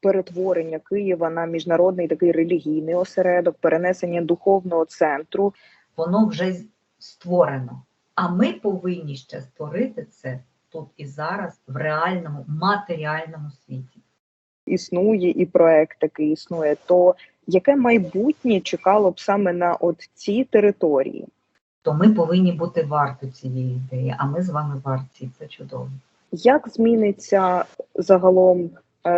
перетворення Києва на міжнародний такий релігійний осередок, перенесення духовного центру. воно вже створено. А ми повинні ще створити це тут і зараз в реальному матеріальному світі. Існує і проект такий існує. То яке майбутнє чекало б саме на от ці території? То ми повинні бути варті цієї ідеї, а ми з вами варті. Це чудово. Як зміниться загалом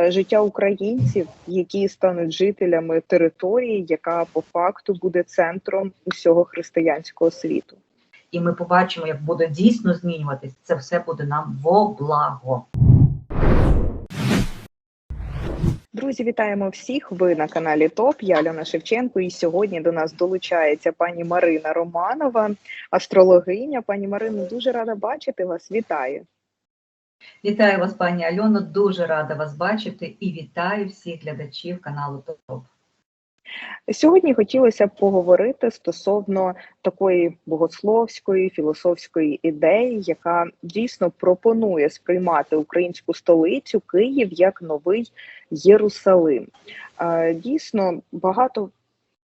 життя українців, які стануть жителями території, яка по факту буде центром усього християнського світу? І ми побачимо, як буде дійсно змінюватись. Це все буде нам во благо. Друзі, вітаємо всіх! Ви на каналі ТОП. Я Альона Шевченко. І сьогодні до нас долучається пані Марина Романова, астрологиня. Пані Марино, дуже рада бачити вас. Вітаю. Вітаю вас, пані Альоно. Дуже рада вас бачити і вітаю всіх глядачів каналу ТОП. Сьогодні хотілося б поговорити стосовно такої богословської філософської ідеї, яка дійсно пропонує сприймати українську столицю Київ як новий Єрусалим. Дійсно, багато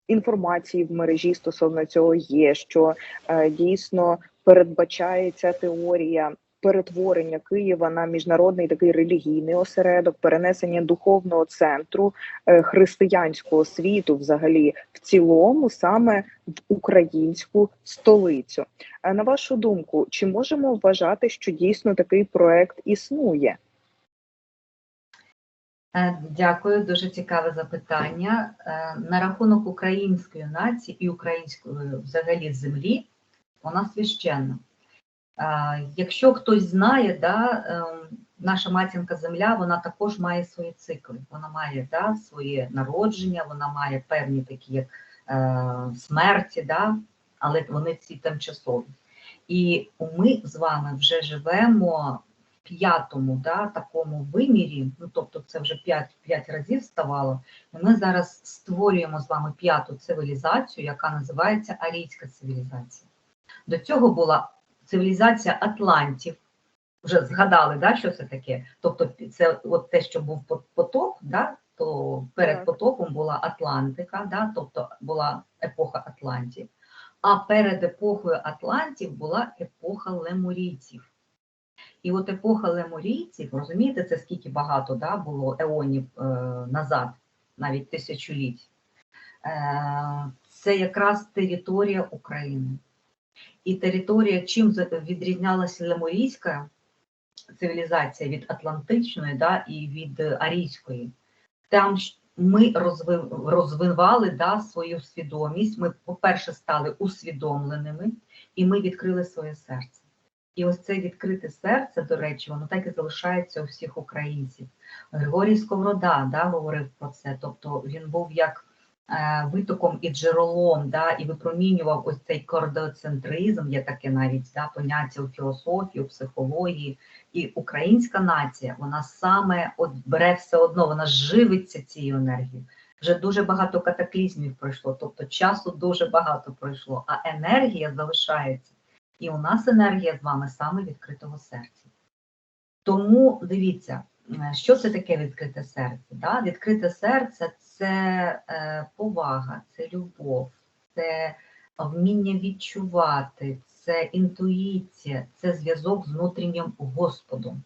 інформації в мережі стосовно цього є, що е, дійсно передбачається теорія. Перетворення Києва на міжнародний такий релігійний осередок, перенесення духовного центру е, християнського світу, взагалі в цілому, саме в українську столицю. На вашу думку, чи можемо вважати, що дійсно такий проект існує? Е, Дякую, дуже цікаве запитання. Е, На рахунок української нації і української взагалі землі, вона священна. Якщо хтось знає, да, ем, наша матінка земля, вона також має свої цикли. Вона має да, своє народження, вона має певні такі як е, смерті, да, але вони ці тимчасові. І ми з вами вже живемо п'ятому да, такому вимірі, ну тобто це вже п'ять п'ять разів ставало. І ми зараз створюємо з вами п'яту цивілізацію, яка називається арійська цивілізація. До цього була цивілізація Атлантів. Вже згадали, да, що це таке? Тобто, це от те, що був пот- потоп, да, то перед Так. потопом була Атлантика, да, тобто була епоха Атлантів. А перед епохою Атлантів була епоха лемурійців. І от епоха лемурійців, розумієте, це скільки багато да, було еонів е, назад, навіть тисячоліть. Е, це якраз територія України. І територія, чим відрізнялася лемурійська цивілізація від атлантичної да, і від е, арійської. Там ми розвивали да, свою свідомість. Ми, по-перше, стали усвідомленими, і ми відкрили своє серце. І ось це відкрите серце, до речі, воно так і залишається у всіх українців. Григорій Сковорода да, говорив про це. Тобто він був як витоком і джерелом, да, і випромінював ось цей кордоцентризм, є таке навіть да, поняття у філософії, у психології. І українська нація, вона саме от бере все одно, вона живиться цією енергією. Вже дуже багато катаклізмів пройшло, тобто часу дуже багато пройшло, а енергія залишається. І у нас енергія з вами саме відкритого серця. Тому дивіться, е, що це таке відкрите серце? Да? Відкрите серце це е, повага, це любов, це вміння відчувати, це інтуїція, це зв'язок з внутрішнім Господом.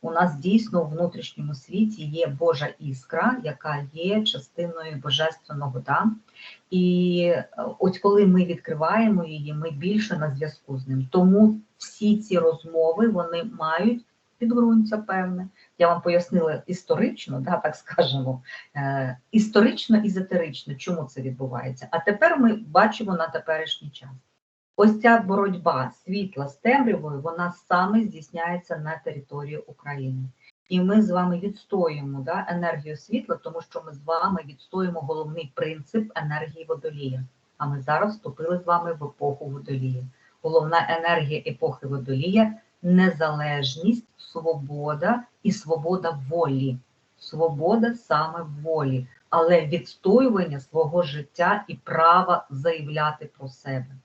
У нас дійсно у внутрішньому світі є Божа іскра, яка є частиною божественного да? І е, от коли ми відкриваємо її, ми більше на зв'язку з ним. Тому всі ці розмови вони мають підґрунтя певне. Я вам пояснила історично, да, так скажемо, е, історично езотерично, чому це відбувається. А тепер ми бачимо на теперішній час. Ось ця боротьба світла з темрявою, вона саме здійсняється на території України. І ми з вами відстоюємо да, енергію світла, тому що ми з вами відстоюємо головний принцип енергії водолія. А ми зараз вступили з вами в епоху водолія. Головна енергія епохи водолія незалежність, свобода і свобода волі. Свобода саме волі, але відстоювання свого життя і права заявляти про себе.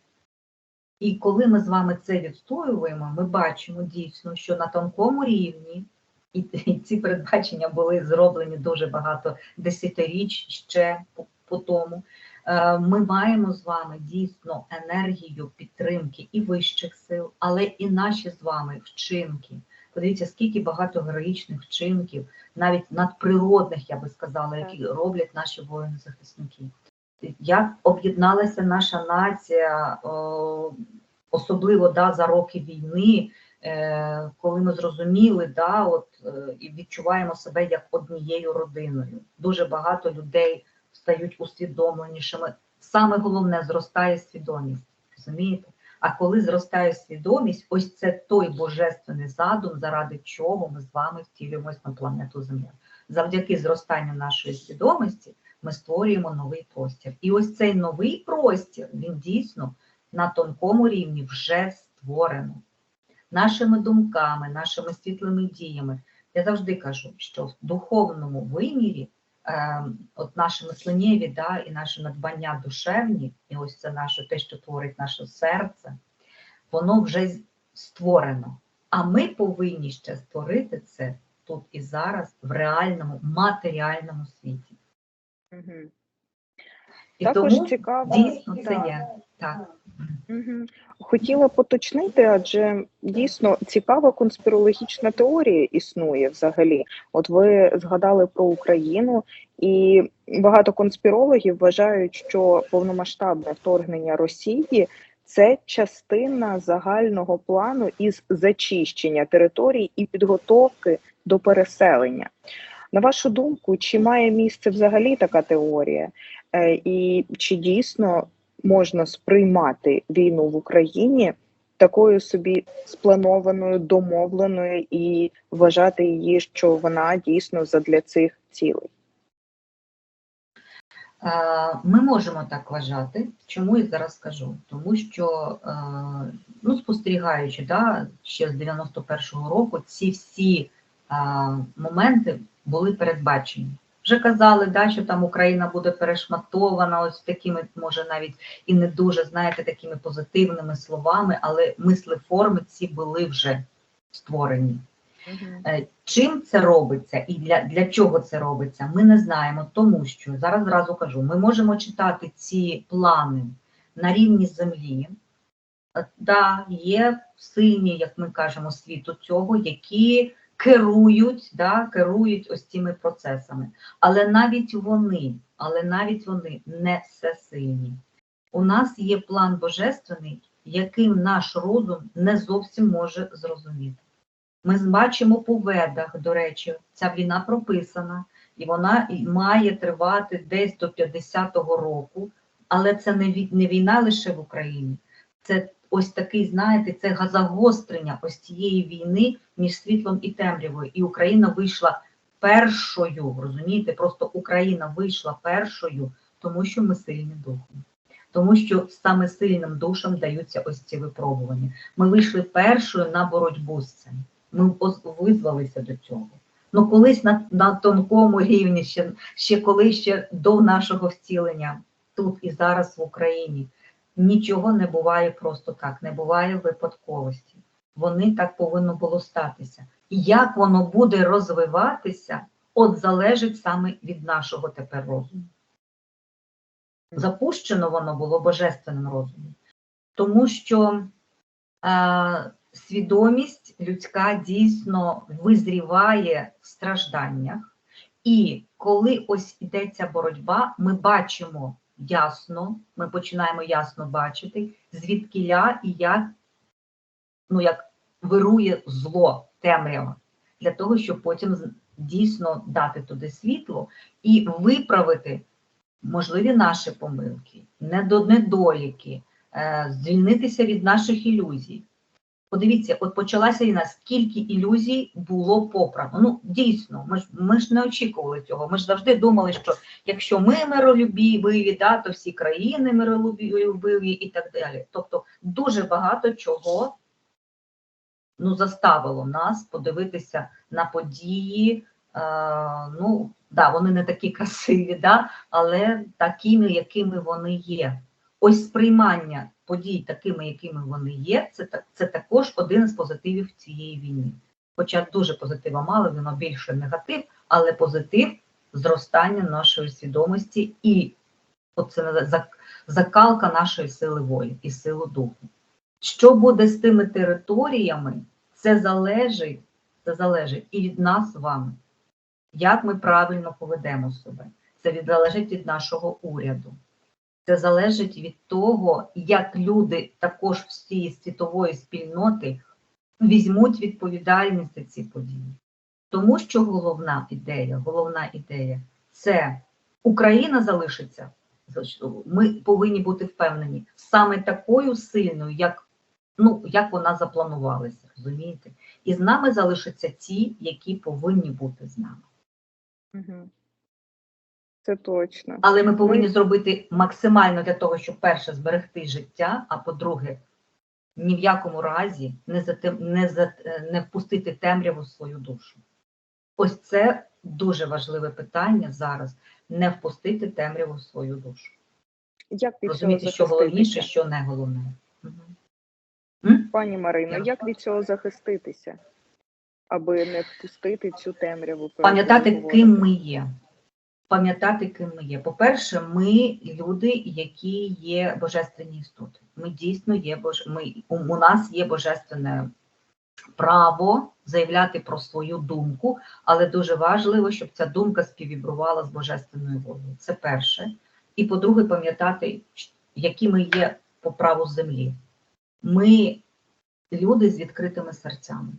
І коли ми з вами це відстоюємо, ми бачимо дійсно, що на тонкому рівні І, ці передбачення були зроблені дуже багато десятиріч ще по тому. Е, Ми маємо з вами дійсно енергію підтримки і вищих сил, але і наші з вами вчинки. Подивіться, скільки багато героїчних вчинків, навіть надприродних, я би сказала, які роблять наші воїни-захисники. Як об'єдналася наша нація, особливо да, за роки війни, е, коли ми зрозуміли, да, от, е, і відчуваємо себе як однією родиною. Дуже багато людей стають усвідомленішими. Саме головне зростає свідомість. Розумієте? А коли зростає свідомість, ось це той божественний задум, заради чого ми з вами втілюємось на планету Земля. Завдяки зростанню нашої свідомості ми створюємо новий простір. І ось цей новий простір, він дійсно на тонкому рівні вже створено. Нашими думками, нашими світлими діями. Я завжди кажу, що в духовному вимірі от наше мисленнєві, да, і наше надбання душевні, і ось це наше те, що творить наше серце, воно вже створено. А ми повинні ще створити це тут і зараз в реальному матеріальному світі. Мгм. І Також тому цікаво, дійсно це є. Так. Хотіла поточнити, адже дійсно цікава конспірологічна теорія існує взагалі. От ви згадали про Україну, і багато конспірологів вважають, що повномасштабне вторгнення Росії це частина загального плану із зачищення територій і підготовки до переселення. На вашу думку, чи має місце взагалі така теорія? Е, І чи дійсно можна сприймати війну в Україні такою собі спланованою, домовленою і вважати її, що вона дійсно задля цих цілей. Ми можемо так вважати. Чому я зараз скажу? Тому що, ну, спостерігаючи, да, ще з 91-го року, ці всі моменти були передбачені. Вже казали, да, що там Україна буде перешматована, ось такими, може, навіть і не дуже, знаєте, такими позитивними словами, але мислеформи ці були вже створені. Е, Чим це робиться і для, для чого це робиться, ми не знаємо, тому що зараз зразу кажу, ми можемо читати ці плани на рівні землі. Е, Да, є сильні, як ми кажемо, світу цього, які керують, да, керують ось цими процесами. Але навіть вони, але навіть вони не всесильні. У нас є план божественний, яким наш розум не зовсім може зрозуміти. Ми бачимо по ведах, до речі, ця війна прописана, і вона має тривати десь до 50-го року, але це не війна лише в Україні. Це ось такий, знаєте, це загострення ось цієї війни між світлом і темрявою. І Україна вийшла першою, розумієте, просто Україна вийшла першою, тому що ми сильні духом. Тому що саме сильним душам даються ось ці випробування. Ми вийшли першою на боротьбу з цим. Ми визвалися до цього. Ну, колись на, на тонкому рівні, ще, ще коли ще до нашого втілення, тут і зараз в Україні, нічого не буває просто так, не буває випадковості. Вони так повинно було статися. І як воно буде розвиватися, от залежить саме від нашого тепер розуму. Запущено воно було божественним розумом, тому що е, свідомість людська дійсно визріває в стражданнях, і коли ось йдеться боротьба, ми бачимо ясно, ми починаємо ясно бачити, звідкиля і як, ну, як вирує зло, темрява, для того, щоб потім дійсно дати туди світло і виправити можливі наші помилки, недо- недоліки, е, звільнитися від наших ілюзій. Подивіться, от почалася війна, скільки ілюзій було попрано. Ну, дійсно, ми ж, ми ж не очікували цього. Ми ж завжди думали, що якщо ми миролюбиві, да, то всі країни миролюбиві і так далі. Тобто дуже багато чого ну, заставило нас подивитися на події. Е, ну, да, вони не такі красиві, да, але такими, якими вони є. Ось сприймання подій такими, якими вони є, це, це також один з позитивів цієї війни. Хоча дуже позитива мало, воно більше негатив, але позитив зростання нашої свідомості і оце закалка нашої сили волі і сили духу. Що буде з тими територіями, це залежить, це залежить і від нас з вами. Як ми правильно поведемо себе. Це залежить від нашого уряду. Це залежить від того, як люди також всієї світової спільноти візьмуть відповідальність за ці події. Тому що головна ідея, головна ідея це Україна залишиться. Ми повинні бути впевнені саме такою сильною, як, ну, як вона запланувалася, розумієте? І з нами залишаться ті, які повинні бути з нами. Угу. Це точно. Але ми повинні зробити максимально для того, щоб перше зберегти життя, а по-друге, ні в якому разі не, затем, не, за, не впустити темряву в свою душу. Ось це дуже важливе питання зараз: не впустити темряву в свою душу. Як від цього Розуміти, що головніше, що не головне. М? Пані Марино, Я- як від цього захиститися, аби не впустити цю темряву? Пам'ятати, ким ми є. Пам'ятати, ким ми є. По-перше, ми люди, які є божественні істоти. Ми дійсно є бож... ми, у, нас є божественне право заявляти про свою думку, але дуже важливо, щоб ця думка співвібрувала з божественною волею. Це перше. І по-друге, пам'ятати, які ми є по праву землі. Ми люди з відкритими серцями.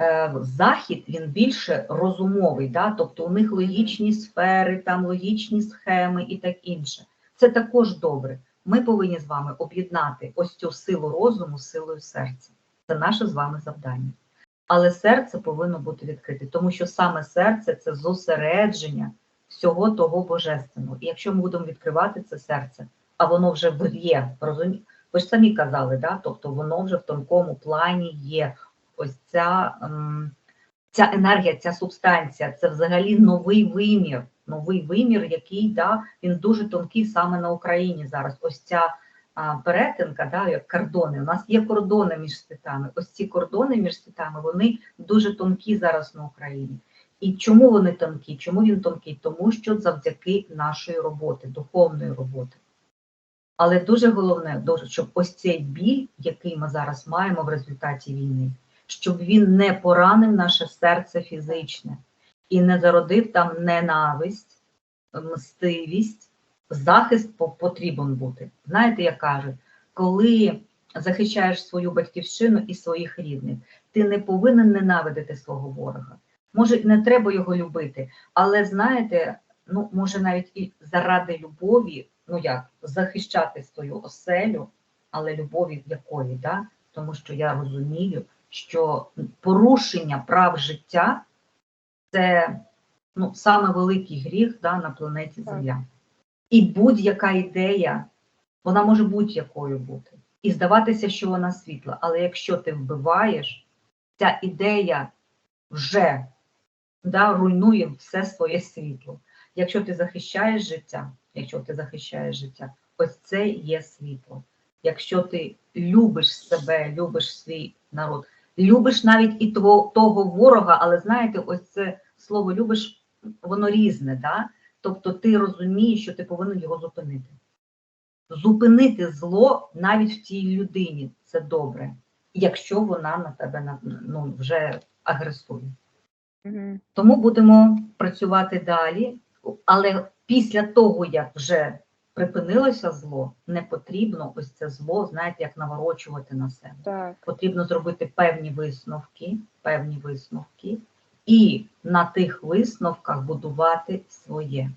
Е, Захід він більше розумовий, да? тобто у них логічні сфери, там логічні схеми і так інше. Це також добре. Ми повинні з вами об'єднати ось цю силу розуму з силою серця. Це наше з вами завдання. Але серце повинно бути відкрите, тому що саме серце це зосередження всього того божественного. І якщо ми будемо відкривати це серце, а воно вже є, розумі... ви ж самі казали, да? тобто воно вже в тонкому плані є. Ось ця, ем, ця енергія, ця субстанція це взагалі новий вимір. Новий вимір, який да, він дуже тонкий саме на Україні зараз. Ось ця перетинка, да, як кордони. У нас є кордони між світами. Ось ці кордони між світами, вони дуже тонкі зараз на Україні. І чому вони тонкі? Чому він тонкий? Тому що завдяки нашої роботи, духовної роботи. Але дуже головне, щоб ось цей біль, який ми зараз маємо в результаті війни, щоб він не поранив наше серце фізичне і не зародив там ненависть, мстивість, захист потрібен бути. Знаєте, як кажуть, коли захищаєш свою батьківщину і своїх рідних, ти не повинен ненавидити свого ворога. Може, не треба його любити, але знаєте, ну може навіть і заради любові, ну як захищати свою оселю, але любові якої, да? тому що я розумію, що порушення прав життя це ну, саме великий гріх да, на планеті. Земля. І будь-яка ідея, вона може будь-якою бути. І здаватися, що вона світла. Але якщо ти вбиваєш, ця ідея вже да, руйнує все своє світло. Якщо ти захищаєш життя, якщо ти захищаєш життя, ось це є світло. Якщо ти любиш себе, любиш свій народ, любиш навіть і того, того ворога, але знаєте, ось це слово любиш, воно різне, да? тобто ти розумієш, що ти повинен його зупинити. Зупинити зло навіть в тій людині це добре, якщо вона на тебе ну, вже агресує. Мгм. Тому будемо працювати далі, але після того, як вже припинилося зло, не потрібно ось це зло, знаєте, як наворочувати на себе. Так. Потрібно зробити певні висновки, певні висновки, і на тих висновках будувати своє.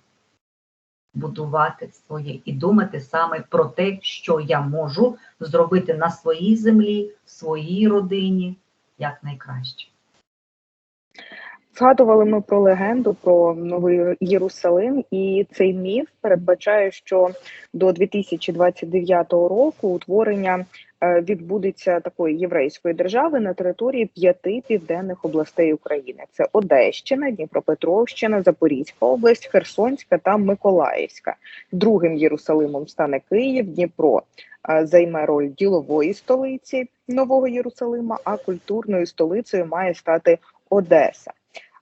Будувати своє і думати саме про те, що я можу зробити на своїй землі, в своїй родині як найкраще. Згадували ми про легенду про новий Єрусалим, і цей міф передбачає, що до 2029 року утворення е, відбудеться такої єврейської держави на території п'яти південних областей України: це Одещина, Дніпропетровщина, Запорізька область, Херсонська та Миколаївська. Другим Єрусалимом стане Київ, Дніпро е, займе роль ділової столиці. Нового Єрусалима, а культурною столицею має стати Одеса.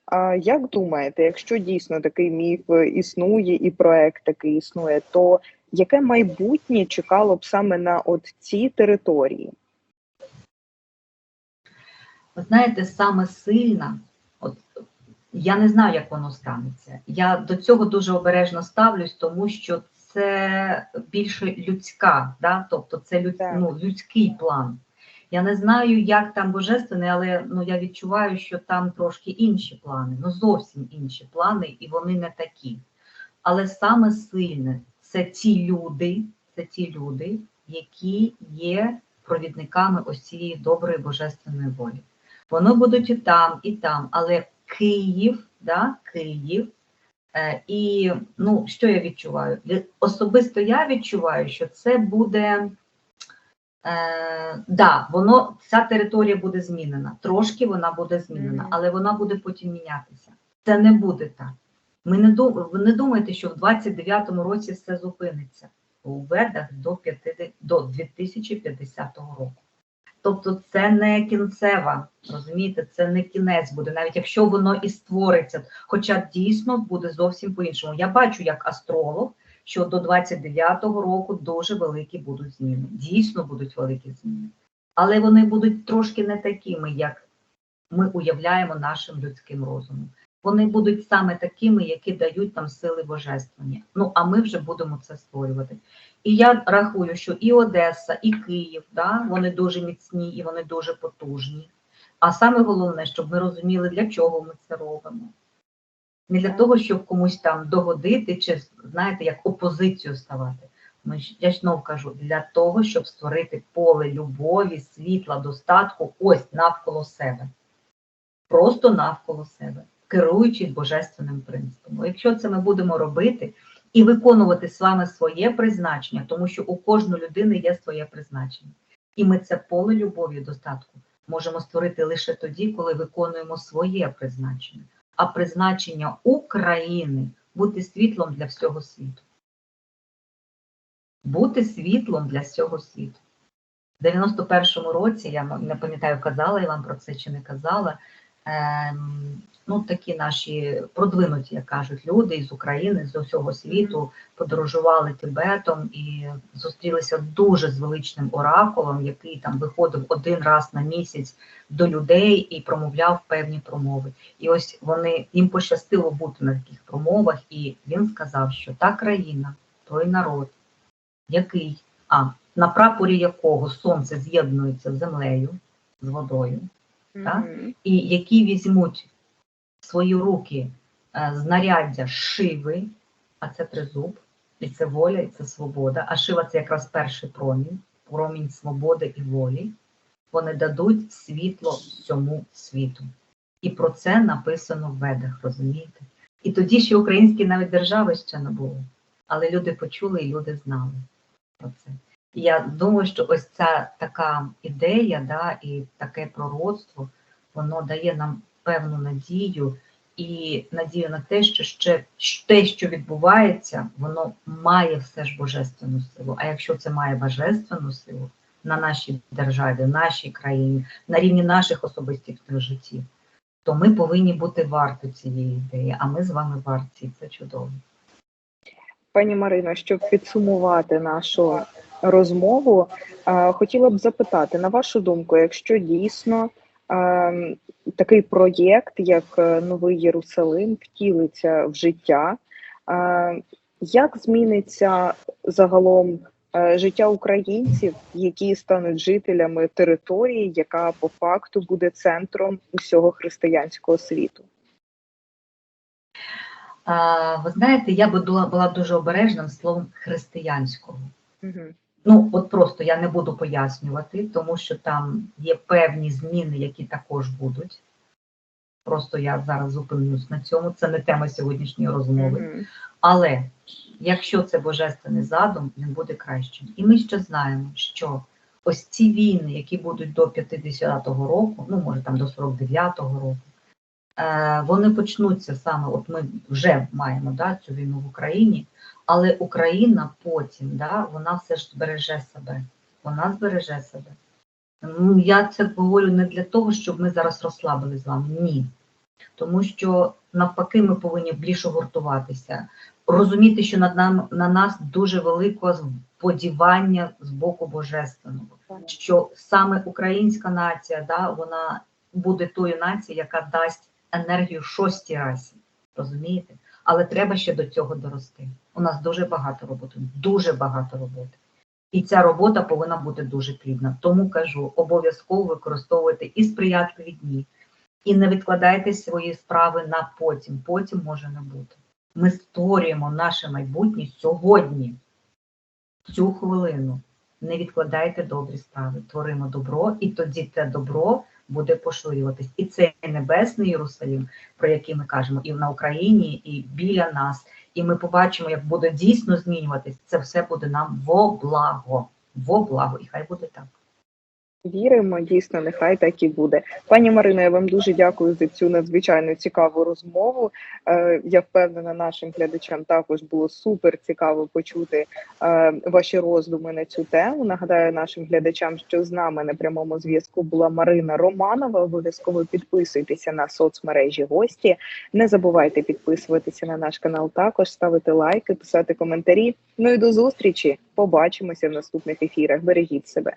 А як думаєте, якщо дійсно такий міф е, існує і проект такий існує, то яке майбутнє чекало б саме на от ці території? Ви знаєте, саме сильна, от я не знаю, як воно станеться. Я до цього дуже обережно ставлюсь, тому що це більше людська, да? тобто це люд, ну, людський план. Я не знаю, як там божественний, але ну, я відчуваю, що там трошки інші плани, ну зовсім інші плани, і вони не такі. Але саме сильне це ті люди, це ті люди, які є провідниками ось цієї доброї божественної волі. Вони будуть і там, і там, але Київ, да, Київ. Е, і ну, що я відчуваю? Особисто я відчуваю, що це буде. Е, да, воно, ця територія буде змінена. Трошки вона буде змінена, але вона буде потім мінятися. Це не буде так. Ми не дум, ви не думайте, що в 29-му році все зупиниться у ведах до, 50, до 2050 року. Тобто це не кінцева, розумієте, це не кінець буде, навіть якщо воно і створиться, хоча дійсно буде зовсім по-іншому. Я бачу як астролог, що до 29-го року дуже великі будуть зміни. Дійсно будуть великі зміни. Але вони будуть трошки не такими, як ми уявляємо нашим людським розумом. Вони будуть саме такими, які дають нам сили божественні. Ну а ми вже будемо це створювати. І я рахую, що і Одеса, і Київ, да, вони дуже міцні і вони дуже потужні. А саме головне, щоб ми розуміли, для чого ми це робимо. Не для того, щоб комусь там догодити, чи знаєте, як опозицію ставати. Ми ж я знов кажу, для того, щоб створити поле любові, світла, достатку ось навколо себе. Просто навколо себе, керуючись божественним принципом. Якщо це ми будемо робити і виконувати з вами своє призначення, тому що у кожної людини є своє призначення. І ми це поле любові достатку можемо створити лише тоді, коли виконуємо своє призначення. А призначення України бути світлом для всього світу. Бути світлом для всього світу. В 91-му році, я не пам'ятаю, казала я вам про це чи не казала. Ем, ну, такі наші продвинуті, як кажуть, люди із України, з усього світу подорожували Тибетом і зустрілися дуже з величним оракулом, який там виходив один раз на місяць до людей і промовляв певні промови. І ось вони їм пощастило бути на таких промовах, і він сказав, що та країна, той народ, який а на прапорі якого сонце з'єднується з землею, з водою, Так? Мгм. і які візьмуть в свої руки е, знаряддя шиви, а це тризуб, і це воля, і це свобода. А шива це якраз перший промінь, промінь свободи і волі. Вони дадуть світло всьому світу. І про це написано в ведах, розумієте? І тоді ще української навіть держави ще не було. Але люди почули і люди знали про це. Я думаю, що ось ця така ідея, да, і таке пророцтво, воно дає нам певну надію і надію на те, що ще те, що відбувається, воно має все ж божественну силу. А якщо це має божественну силу на нашій державі, нашій країні, на рівні наших особистих життів, то ми повинні бути варті цієї ідеї, а ми з вами варті. Це чудово. Пані Марино, щоб підсумувати нашу розмову, хотіла б запитати, на вашу думку, якщо дійсно такий проєкт, як е, Новий Єрусалим, втілиться в життя, як зміниться загалом е, життя українців, які стануть жителями території, яка по факту буде центром усього християнського світу? А, ви знаєте, я би була, була дуже обережним словом християнського. Угу. Ну, от просто я не буду пояснювати, тому що там є певні зміни, які також будуть. Просто я зараз зупинюсь на цьому, це не тема сьогоднішньої розмови. Але якщо це божественний задум, він буде кращим. І ми ще знаємо, що ось ці війни, які будуть до 50-го року, ну може там до 49-го року, е, вони почнуться саме, от ми вже маємо да, цю війну в Україні, але Україна потім, да, вона все ж збереже себе. Вона збереже себе. Ну, я це говорю не для того, щоб ми зараз розслабили з вами. Ні. Тому що навпаки, ми повинні більше гуртуватися, розуміти, що над нам на нас дуже велике сподівання з боку божественного, що саме українська нація, да, вона буде тою нацією, яка дасть енергію шостій расі. Розумієте? Але треба ще до цього дорости. У нас дуже багато роботи, дуже багато роботи. І ця робота повинна бути дуже плідна. Тому кажу, обов'язково використовуйте і сприятливі дні, і не відкладайте свої справи на потім. Потім може не бути. Ми створюємо наше майбутнє сьогодні, цю хвилину. Не відкладайте добрі справи, творимо добро, і тоді те добро буде поширюватись. І цей небесний Єрусалим, про який ми кажемо, і на Україні, і біля нас. І ми побачимо, як буде дійсно змінюватись. Це все буде нам во благо. Во благо, і хай буде так. Віримо, дійсно, нехай так і буде. Пані Марино, я вам дуже дякую за цю надзвичайно цікаву розмову. Е, я впевнена, нашим глядачам також було супер цікаво почути е, ваші роздуми на цю тему. Нагадаю нашим глядачам, що з нами на прямому зв'язку була Марина Романова. Обов'язково підписуйтеся на соцмережі гості. Не забувайте підписуватися на наш канал, також ставити лайки, писати коментарі. Ну і до зустрічі. Побачимося в наступних ефірах. Бережіть себе.